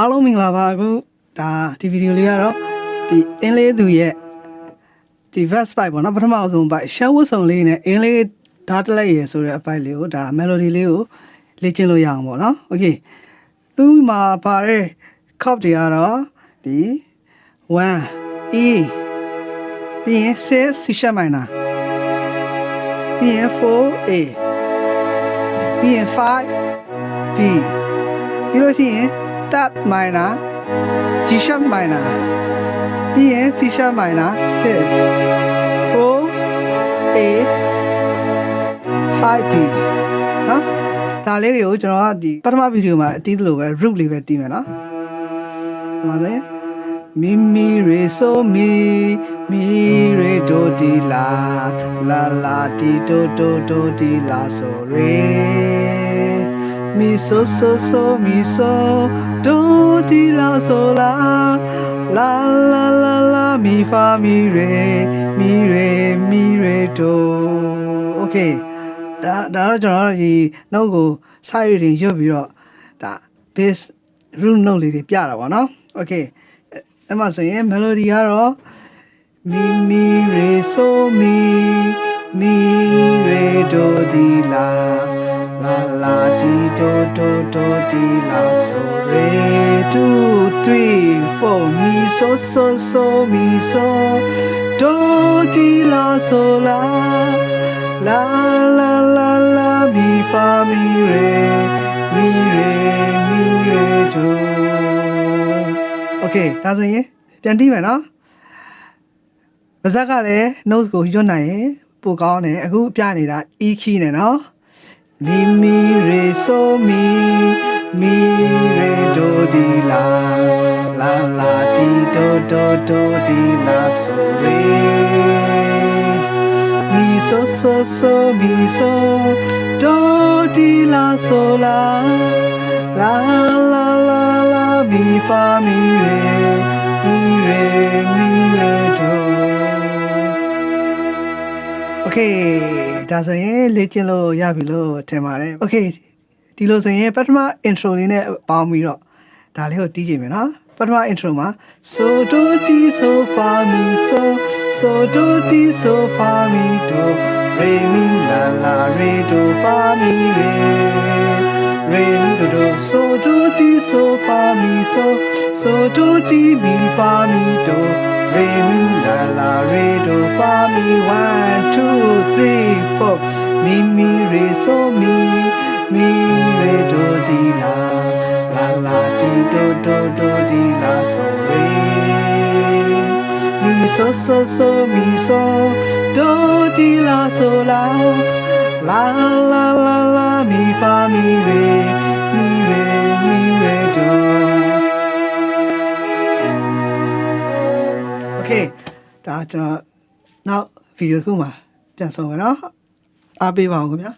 အားလုံးမင်္ဂလာပါအခုဒါဒီဗီဒီယိုလေးကတော့ဒီအင်းလေးသူရဲ့ဒီ verse ပိုက်ပေါ့နော်ပထမအဆုံးပိုက်ရှမ်းဝတ်စုံလေးနဲ့အင်းလေးဓာတ်တလက်ရယ်ဆိုတဲ့အပိုက်လေးကိုဒါ melody လေးကိုလေ့ကျင့်လို့ရအောင်ပေါ့နော် okay သူမှာပါတဲ့ chord တွေကတော့ဒီ1 E ပြီးရင်6 C sharp minor ပြီးရင်4 A ပြီးရင်5 B ပြီးလို့ရှိရင် tab minor G sharp minor ပြီးရင် C sharp minor 6 4 A 5 B နော်ဒါလေးတွေကိုကျွန်တော်ကဒီပထမဗီဒီယိုမှာအတီးသလိုပဲ root လေးပဲတီးမယ်နော်ဒီမှာဆိုရင်မီမီရေဆိုမီမီရေဒိုဒီလာလာလာတီဒိုဒိုဒိုဒီလာဆိုရေ mi so so so mi so do di la so la la la la la mi fa mi re mi re mi re do okay ဒါဒါတော့ကျွန်တော်တို့ဒီနောက်ကိုစာရည်တွေရွတ်ပြီးတော့ဒါ bass root note လေးတွေပြတာပေါ့နော် okay အဲ့မှာဆိုရင် melody ကတော့ mi mi re so mi mi re do di la la la di do do do di la so re two three four mi so so so mi so do di la so la la la la la mi fa mi re mi re mi re do okay ဒါဆိုရင်ပြန်တီးမယ်နော်ပါဇက်ကလည်း notes ကိုရွတ်နိုင်ရင်ပိုကောင်းတယ်အခုပြနေတာ e key နဲ့နော် မီမီရေဆိုမီမီရေဒိုဒီလာလာလာတီဒိုဒိုဒိုဒီလာဆိုရေမီဆိုဆိုဆိုမီဆိုဒိုဒီလာဆိုလာလာလာလာလာမီဖာမီရေမီရေမီရေ โอเคဒါဆိုရင်လေ့ကျင့်လို့ရပြီလို့ထင်ပါတယ်โอเคဒီလိုဆိုရင်ပထမ intro လေးနဲ့ပေါင်းပြီးတော့ဒါလေးကိုတီးကြည့်မယ်နော်ပထမ intro မှာ so do ti so fa mi so so do ti so fa mi do re mi la la re do fa mi re re mi do do so do ti so fa mi so so do ti mi fa mi do re mi la la re do fa mi one two three four mi mi re so mi mi re do di la la la di do do do di la so re mi so so so mi so do di la so la la la la la mi fa mi re ဒါကျွန်တော်နောက်ဗီဒီယိုတစ်ခုမှာပြန်ဆောင်မယ်နော်အားပေးပါအောင်ခင်ဗျာ